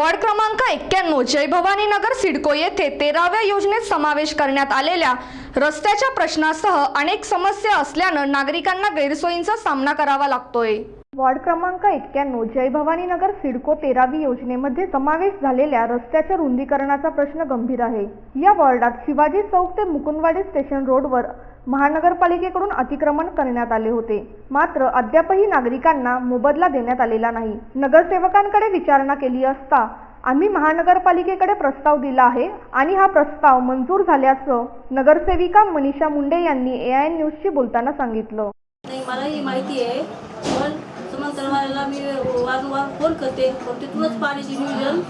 Ward क्रमांक एक्क्याण्णव जय भवानी नगर सिडको येथे तेराव्या योजनेत समावेश करण्यात आलेल्या रस्त्याच्या प्रश्नासह अनेक समस्या असल्यानं नागरिकांना गैरसोयींचा सामना करावा लागतोय. वॉर्ड क्रमांक एक्क्याण्णव जय भवानी नगर सिडको तेरावी योजनेमध्ये समावेश झालेल्या रस्त्याच्या रुंदीकरणाचा प्रश्न गंभीर आहे. या वॉर्डात शिवाजी चौक ते मुकुंदवाडी स्टेशन रोडवर महानगरपालिकेकडून अतिक्रमण करण्यात आले होते. मात्र अद्यापही नागरिकांना मोबदला देण्यात आलेला नाही. नगरसेवकांकडे विचारणा केली असता आम्ही महानगरपालिकेकडे प्रस्ताव दिला आहे आणि हा प्रस्ताव मंजूर झाल्याचं नगरसेविका मनीषा मुंडे यांनी ए आय न्यूजशी बोलताना सांगितलं. नाही मला ही माहिती आहे पण समांतरवाल्याला मी वारंवार फोन करते. पण तिथूनच पाण्याची नियोजन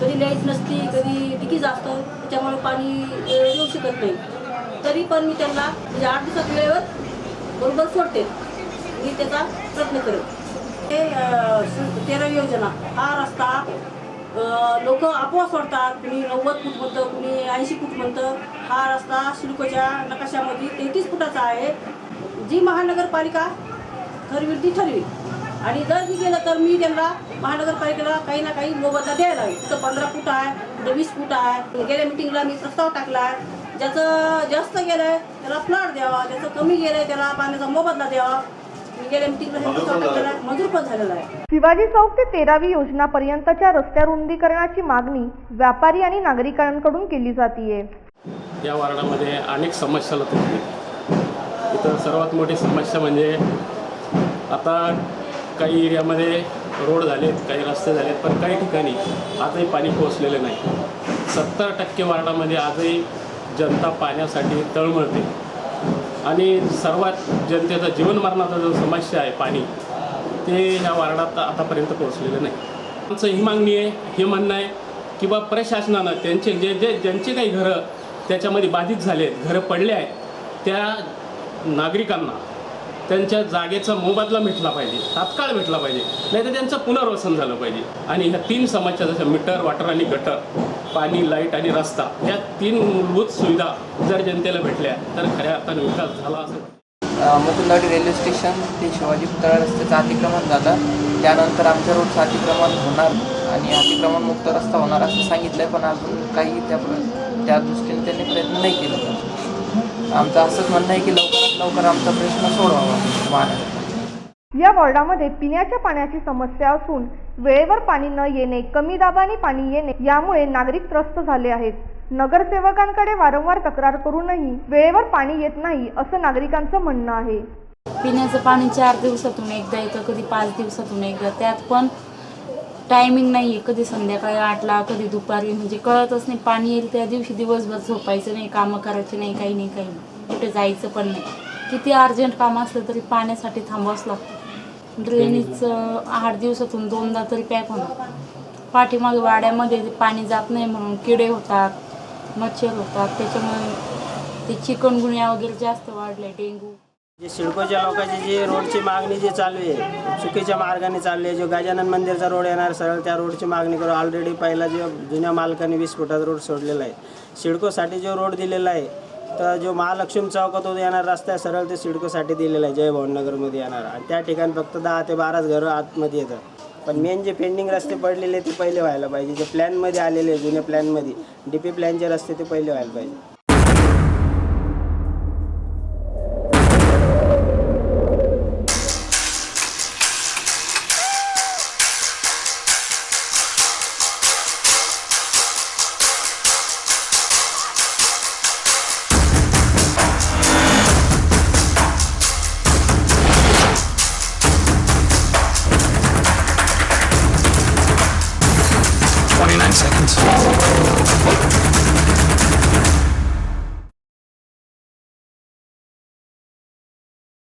कधी लाइट नसती कधी डिकीज असतं त्याच्यामुळे पाणी येऊ शकत नाही. तरी पण मी त्यांना म्हणजे आठ दिवसात वेळेवर बरोबर सोडते. मी त्याचा प्रयत्न करेन. ते तेरा योजना. हा रस्ता लोक आपोआप सोडतात. कुणी नव्वद फूट म्हणतं कुणी ऐंशी फूट म्हणतं. हा रस्ता शुल्कच्या नकाशामध्ये तेहतीस फुटाचा आहे. जी महानगरपालिका ठरवी ती ठरवी आणि जर मी गेलं तर मी त्यांना महानगरपालिकेला काही ना काही मोबदला द्यायला हवी. कुठं पंधरा फूट आहे कुठं वीस फूट आहे. गेल्या मिटिंगला मी प्रस्ताव टाकला आहे. ज्याचं जास्त गेलं आहे त्याला फ्लड द्यावा. ज्याचं कमी गेलं आहे त्याला पाण्याचा मोबदला द्यावा. हे शिवाजी चौक ते तेरावी योजना पर्यंतच्या रस्त्या रुंदीकरणाची मागणी व्यापारी आणि नागरिकांकडून केली जातीये. या वार्डामध्ये अनेक समस्या इथं सर्वात मोठी समस्या म्हणजे आता काही एरियामध्ये रोड झालेत काही रस्ते झालेत पण काही ठिकाणी आजही पाणी पोहोचलेलं नाही. सत्तर टक्के वार्डामध्ये आजही जनता पाण्यासाठी तळमळते आणि सर्वात जनतेचा जीवनमरणाचा जो समस्या आहे पाणी ते ह्या वार्डात आतापर्यंत पोहोचलेलं नाही. आमचं ही मागणी आहे हे म्हणणं आहे की बा प्रशासनानं त्यांचे जे जे ज्यांचे काही घरं त्याच्यामध्ये बाधित झाले आहेत घरं पडले आहेत त्या नागरिकांना त्यांच्या जागेचा मोबदला भेटला पाहिजे तात्काळ भेटला पाहिजे नाही तर त्यांचं पुनर्वसन झालं पाहिजे. आणि ह्या तीन समस्या जसं मीटर वॉटर आणि गटर पाणी लाइट आणि रस्ता या तीन मूलभूत सुविधा जर जनतेला भेटल्या तर खऱ्या अर्थाने विकास झाला असं अ, मुकुंदवाडी रेल्वे स्टेशन ते शिवाजी पुतळा रस्त्याचं अतिक्रमण झालं. त्यानंतर आमच्या रोडचं अतिक्रमण होणार आणि अतिक्रमण मुक्त रस्ता होणार असं सांगितलं आहे पण अजून काही त्या त्या दृष्टीने त्यांनी प्रयत्न नाही केला. आमचं असंच म्हणणं आहे की लवकरात लवकर आमचा प्रश्न सोडवावा या वॉर्डामध्ये पिण्याच्या पाण्याची समस्या असून वेळेवर पाणी न येणे कमी दाबाने पाणी येणे यामुळे नागरिक त्रस्त झाले आहेत. नगरसेवकांकडे वारंवार तक्रार करूनही वेळेवर पाणी येत नाही असं नागरिकांचं म्हणणं आहे. पिण्याचं पाणी चार दिवसातून एकदा येतं कधी पाच दिवसातून एकदा त्यात पण टायमिंग नाही आहे कधी संध्याकाळी आठला कधी दुपारी. म्हणजे कळतच नाही. पाणी येईल त्या दिवशी दिवसभर झोपायचं नाही कामं करायचे नाही काही नाही काही नाही. कुठे जायचं पण नाही. किती अर्जंट काम असलं तरी पाण्यासाठी थांबावंच लागतं. ड्रेनेजचं आठ दिवसातून दोनदा तरी पॅक होणार. पाठीमागे वाड्यामध्ये ते पाणी जात नाही म्हणून किडे होतात मच्छर होतात. त्याच्यामुळे ते चिकनगुन्या वगैरे जास्त वाढले डेंगू. जे सिडकोच्या लोकांची जी रोडची मागणी जी चालू आहे चुकीच्या मार्गाने चालली आहे जो गजानन मंदिरचा रोड येणार सरळ त्या रोडची मागणी करू. ऑलरेडी पहिला जो जुन्या मालकाने वीस फुटाचा रोड सोडलेला आहे. सिडकोसाठी जो रोड दिलेला आहे तर जो महालक्ष्मी चौकातून येणार रस्ता आहे सरळ ते सिडकोसाठी दिलेला आहे. जय भवननगरमध्ये येणार. आणि त्या ठिकाणी फक्त दहा ते बाराच घरं आतमध्ये येतं पण मेन जे पेंडिंग रस्ते पडलेले ते पहिले व्हायला पाहिजे. जे प्लॅनमध्ये आलेले आहे जुन्या प्लॅनमध्ये डी पी प्लॅनचे रस्ते ते पहिले व्हायला पाहिजे. 29 seconds.